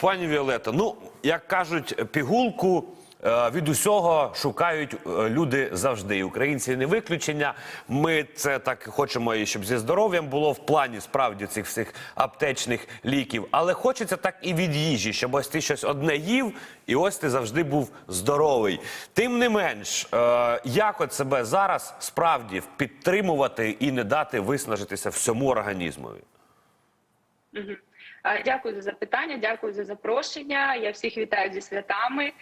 Пані Віолета, ну як кажуть, пігулку е, від усього шукають е, люди завжди. Українці не виключення. Ми це так хочемо, і щоб зі здоров'ям було в плані справді цих всіх аптечних ліків. Але хочеться так і від їжі, щоб ось ти щось одне їв, і ось ти завжди був здоровий. Тим не менш, е, як от себе зараз справді підтримувати і не дати виснажитися всьому організмові? Мгм. Дякую за запитання, дякую за запрошення. Я всіх вітаю зі святами.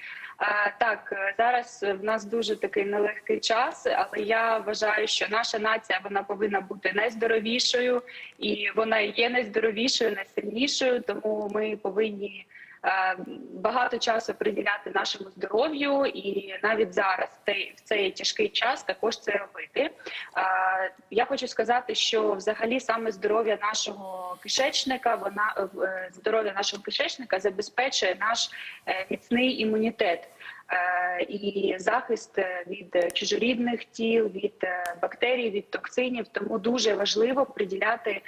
Так, е, зараз в нас дуже такий нелегкий час, але я вважаю, що наша нація вона повинна бути найздоровішою, і вона є найздоровішою, найсильнішою. Тому ми повинні багато часу приділяти нашому здоров'ю, і навіть зараз в цей, тяжкий час також це робити. Е, Я хочу сказати, що взагалі саме здоров'я нашого кишечника, вона е, здоров'я нашого кишечника забезпечує наш е, міцний імунітет. Е, І захист е, від чужорідних тіл, від е, бактерій, від токсинів, тому дуже важливо приділяти е,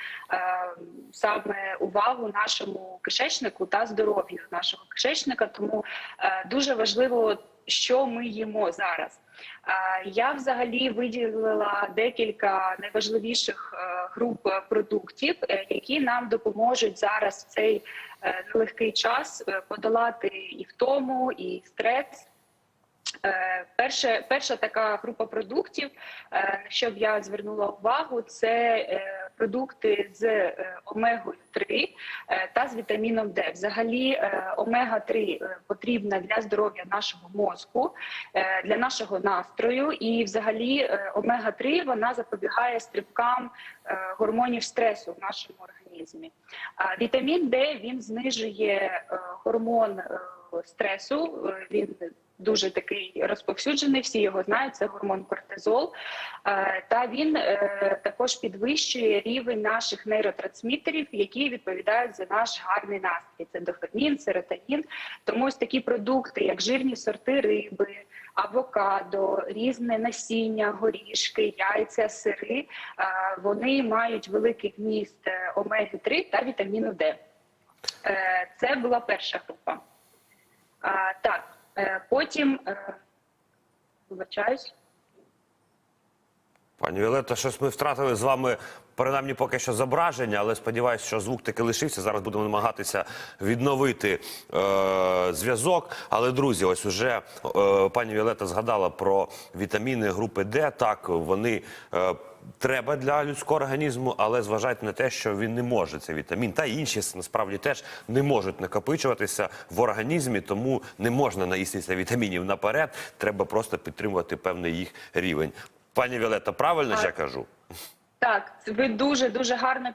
саме увагу нашому кишечнику та здоров'ю нашого кишечника. Тому е, дуже важливо, що ми їмо зараз. Е, Я взагалі виділила декілька найважливіших е, груп е, продуктів, е, які нам допоможуть зараз в цей е, нелегкий час е, подолати і втому, і стрес. Е, Перше, перша така група продуктів, е, на що б я звернула увагу, це е, продукти з омегою 3 е, та з вітаміном Д. Взагалі, омега 3 потрібна для здоров'я нашого мозку, для нашого настрою, і взагалі омега 3 вона запобігає стрибкам гормонів стресу в нашому організмі. А вітамін Д він знижує гормон стресу. Він дуже такий розповсюджений, всі його знають. Це гормон кортизол. Е, Та він е, також підвищує рівень наших нейротрансмітерів, які відповідають за наш гарний настрій. Це дофамін, серотонін. Тому ось такі продукти, як жирні сорти риби, авокадо, різне насіння, горішки, яйця, сири, е, вони мають великий вміст омеги 3 та вітаміну Д. Це була перша група. Так, потім е, вибачаюсь. Пані Віолетто, щось ми втратили з вами принаймні поки що зображення, але сподіваюся, що звук таки лишився. Зараз будемо намагатися відновити е, зв'язок. Але друзі, ось уже е, пані Віолетта згадала про вітаміни групи Д. Так, вони. Е, Треба для людського організму, але зважайте на те, що він не може цей вітамін, та інші насправді теж не можуть накопичуватися в організмі, тому не можна наїстися вітамінів наперед. Треба просто підтримувати певний їх рівень. Пані Віолетта, правильно ж я кажу? Так, ви дуже дуже гарно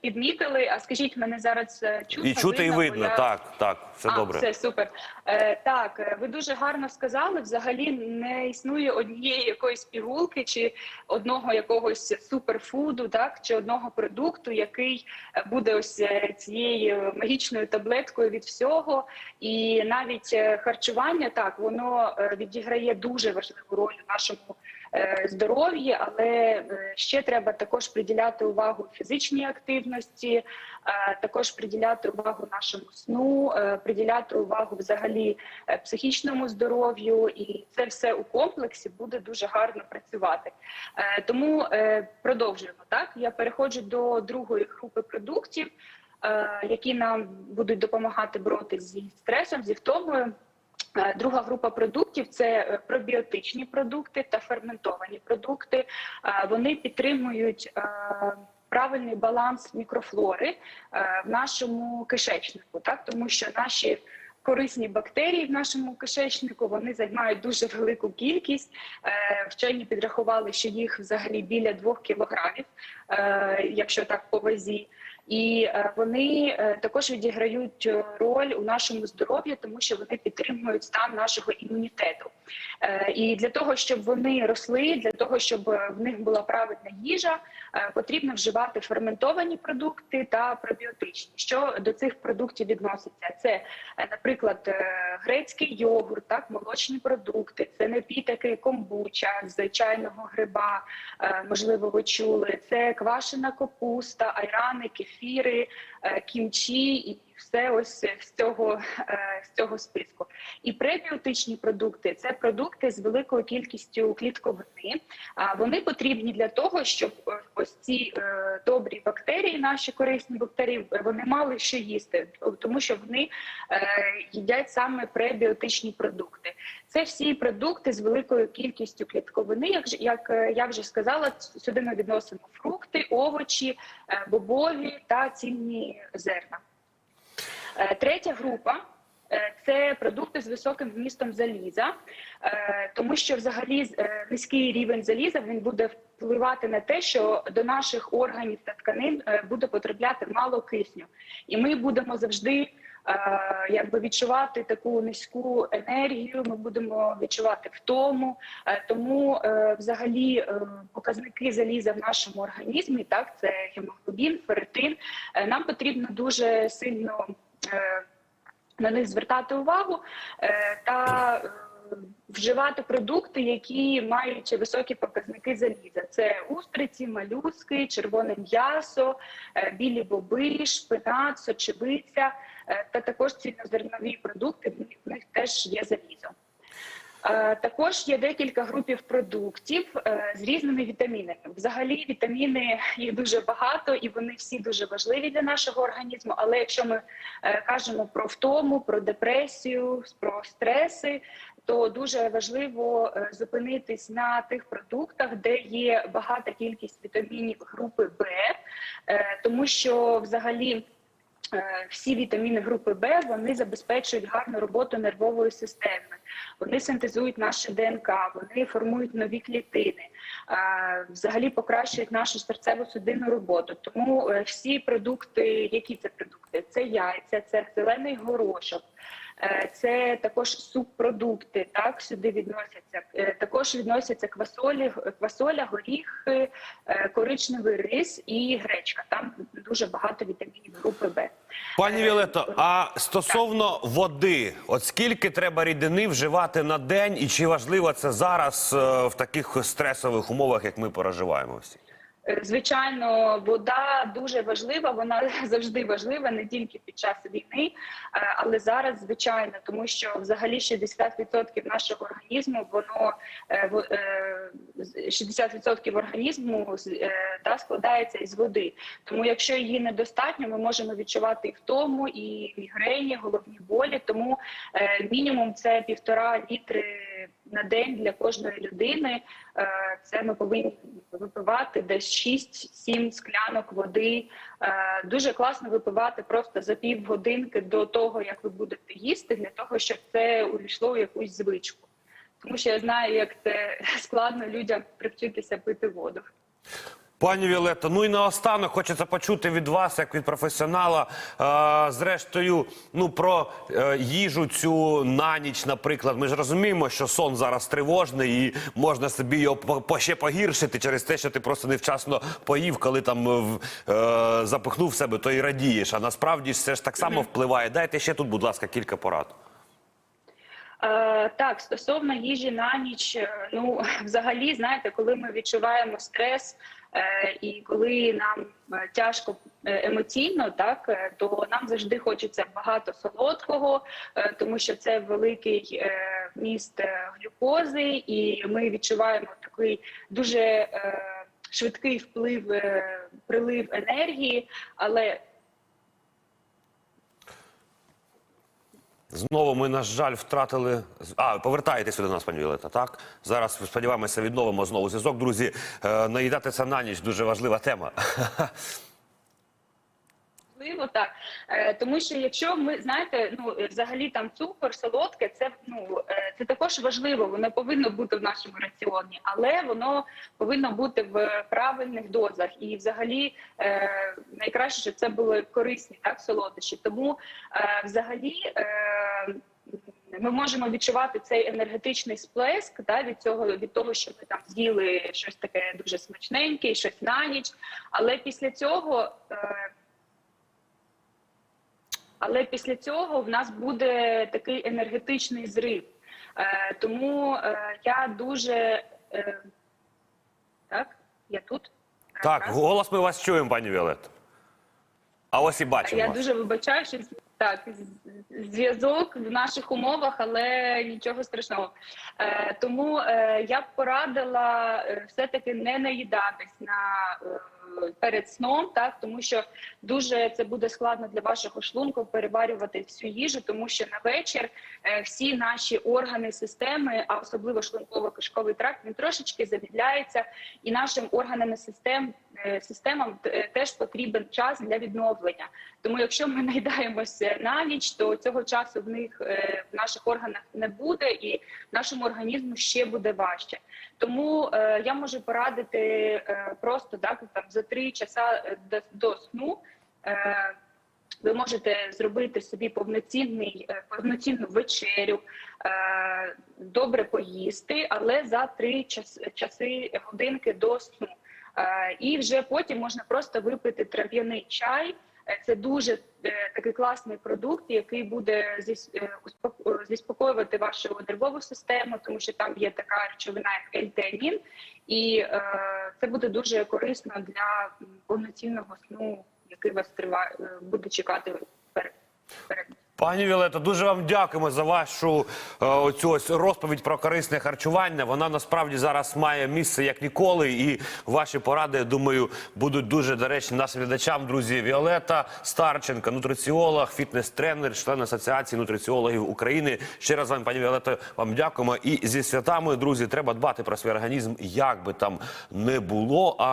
підмітили. А скажіть, мене зараз е, чутно І чути, і видно. я- Так, так, все а, добре. Все супер. Е, так, е, ви дуже гарно сказали. Взагалі не існує однієї якоїсь пігулки чи одного якогось суперфуду, так чи одного продукту, який е, буде ось цією магічною таблеткою від всього. І навіть харчування так воно відіграє дуже важливу роль у нашому здоров'ї, але е, ще треба також приділяти увагу фізичній активності, е, також приділяти увагу нашому сну, е, приділяти увагу взагалі е, психічному здоров'ю, і це все у комплексі буде дуже гарно працювати. Е, Тому е, продовжуємо так. Я переходжу до другої групи продуктів, е, які нам будуть допомагати боротися зі стресом, зі втомою. Е, Друга група продуктів це е, пробіотичні продукти та ферментовані продукти. Е, Вони підтримують правильний баланс мікрофлори в нашому кишечнику, так тому що наші корисні бактерії в нашому кишечнику вони займають дуже велику кількість. Вчені підрахували, що їх взагалі біля двох кілограмів, якщо так по вазі. І е, вони е, також відіграють е, роль у нашому здоров'ї, тому що вони підтримують стан нашого імунітету. І для того, щоб вони росли, для того, щоб в них була правильна їжа, потрібно вживати ферментовані продукти та пробіотичні. Що до цих продуктів відноситься? Це, наприклад, грецький йогурт, так, молочні продукти, це напітки комбуча з чайного гриба, можливо, ви чули. Це квашена капуста, айрани, кефіри, е, кімчі і все ось з цього, е, з цього списку. І пребіотичні продукти це продукти з великою кількістю клітковини. Вони потрібні для того, щоб е, ось ці е, добрі бактерії, наші корисні бактерії, вони мали що їсти, тому що вони е, їдять саме пребіотичні продукти. Це всі продукти з великою кількістю клітковини. Як як е, я вже сказала, сюди ми відносимо фрукти, овочі, е, бобові та цінні зерна. Е, Третя група. Е, Це продукти з високим вмістом заліза, е, тому що взагалі е, низький рівень заліза він буде впливати на те, що до наших органів та тканин буде потрапляти мало кисню, і ми будемо завжди якби відчувати таку низьку енергію. Ми будемо відчувати втому. Тому взагалі показники заліза в нашому організмі, так це гемоглобін, ферритин, нам потрібно дуже сильно. На них звертати увагу е, та е, вживати продукти, які мають високі показники заліза. Це устриці, малюски, червоне м'ясо, е, білі боби, шпинат, сочевиця та також цільнозернові продукти. В них теж є залізо. Е, Також є декілька групів продуктів е, з різними вітамінами. Взагалі, вітаміни їх дуже багато, і вони всі дуже важливі для нашого організму. Але якщо ми е, кажемо про втому, про депресію, про стреси, то дуже важливо зупинитись на тих продуктах, де є багата кількість вітамінів групи Б, тому що взагалі. Е, Всі вітаміни групи Б вони забезпечують гарну роботу нервової системи. Вони синтезують наше ДНК, вони формують нові клітини, е, взагалі покращують нашу серцево-судинну роботу. Тому е, всі продукти, які це продукти? Це яйця, це зелений горошок. Е, Це також субпродукти, так сюди відносяться. Е, Також відносяться квасолі, квасоля, горіхи, е, коричневий рис і гречка. Там дуже багато вітамінів групи Б. Пані Віолетто, а стосовно води, от скільки треба рідини вживати на день, і чи важливо це зараз в таких стресових умовах, як ми переживаємо всі? Е, Звичайно, вода дуже важлива. Вона завжди важлива, не тільки під час війни, е, але зараз звичайно, тому що взагалі 60% нашого організму воно е, в- е, з- 60% організму е, да, складається із води. Тому, якщо її недостатньо, ми можемо відчувати і втому, і мігрені, головні болі. Тому е, мінімум це півтора літри на день для кожної людини. Е, Це ми повинні випивати десь 6-7 склянок води. Е, Дуже класно випивати просто за півгодинки до того, як ви будете їсти, для того, щоб це увійшло в якусь звичку. Тому що я знаю, як це складно людям привчитися пити воду. Пані Віолетто, ну і наостанок хочеться почути від вас, як від професіонала, е, зрештою, ну про е, їжу цю на ніч, наприклад. Ми ж розуміємо, що сон зараз тривожний і можна собі його по, ще погіршити через те, що ти просто невчасно поїв, коли там е, е, запихнув себе, то і радієш. А насправді це ж так само впливає. Дайте ще тут, будь ласка, кілька порад. Е, так, стосовно їжі на ніч, е, ну взагалі, знаєте, коли ми відчуваємо стрес і коли нам е, тяжко е, емоційно, так е, то нам завжди хочеться багато солодкого, е, тому що це великий міст е, глюкози, і ми відчуваємо такий дуже е, швидкий вплив, е, прилив енергії, але Знову ми, на жаль, втратили. А, повертаєтеся до нас, пані Вілета, так? Зараз сподіваємося, відновимо знову зв'язок. Друзі, е, наїдатися на ніч дуже важлива тема. Можливо, так Е, тому що якщо ми знаєте, ну е, взагалі там цукор, солодке, це ну е, це також важливо. Воно повинно бути в нашому раціоні, але воно повинно бути в правильних дозах. І взагалі найкраще, щоб це були корисні так солодощі. Тому взагалі. Ми можемо відчувати цей енергетичний сплеск да, від цього, від того, що ми там з'їли щось таке дуже смачненьке, щось на ніч. Але після цього але після цього в нас буде такий енергетичний зрив. Е, тому е, я дуже е, так, я тут. Так, голос ми вас чуємо, пані Віолетто. А ось і бачимо. я вас. дуже вибачаю, що Так, зв'язок в наших умовах, але нічого страшного. Е, тому е, я б порадила все-таки не наїдатись на перед сном, так тому що дуже це буде складно для вашого шлунку переварювати всю їжу, тому що на вечір е, всі наші органи системи, а особливо шлунково-кишковий тракт, він трошечки замідляється, і нашим органам систем е, системам е, теж потрібен час для відновлення. Тому, якщо ми наїдаємося на ніч, то цього часу в них в наших органах не буде, і нашому організму ще буде важче. Тому я можу порадити просто так там за три часа е, до, до сну. Е, ви можете зробити собі повноцінний е, повноцінну вечерю, добре поїсти, але за три час, часи годинки до сну. І вже потім можна просто випити трав'яний чай. Е, Це дуже е, такий класний продукт, який буде е, заспокоювати вашу нервову систему, тому що там є така речовина, як ельтеанін, і це буде дуже корисно для повноцінного сну, який вас триває, буде чекати перед. Пані Віолето, дуже вам дякуємо за вашу е, оцю ось розповідь про корисне харчування. Вона насправді зараз має місце як ніколи, і ваші поради, я думаю, будуть дуже доречні нашим глядачам. Друзі, Віолета Старченка, нутриціолог, фітнес-тренер, член асоціації нутриціологів України. Ще раз вам, пані Віолето, вам дякуємо. І зі святами, друзі, треба дбати про свій організм, як би там не було. А